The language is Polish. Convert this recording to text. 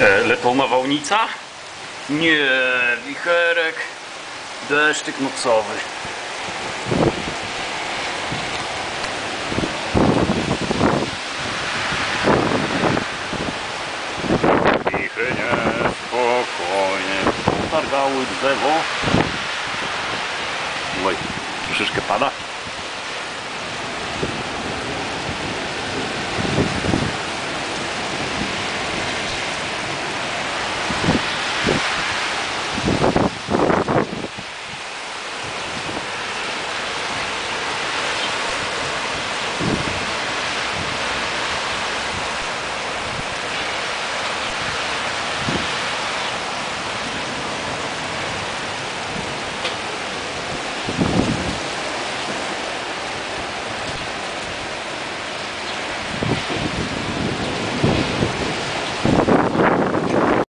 E, Letą nawałnica? Nie, wicherek, deszczyk nocowy. Wichry spokojnie. targały drzewo. Oj, troszeczkę pada.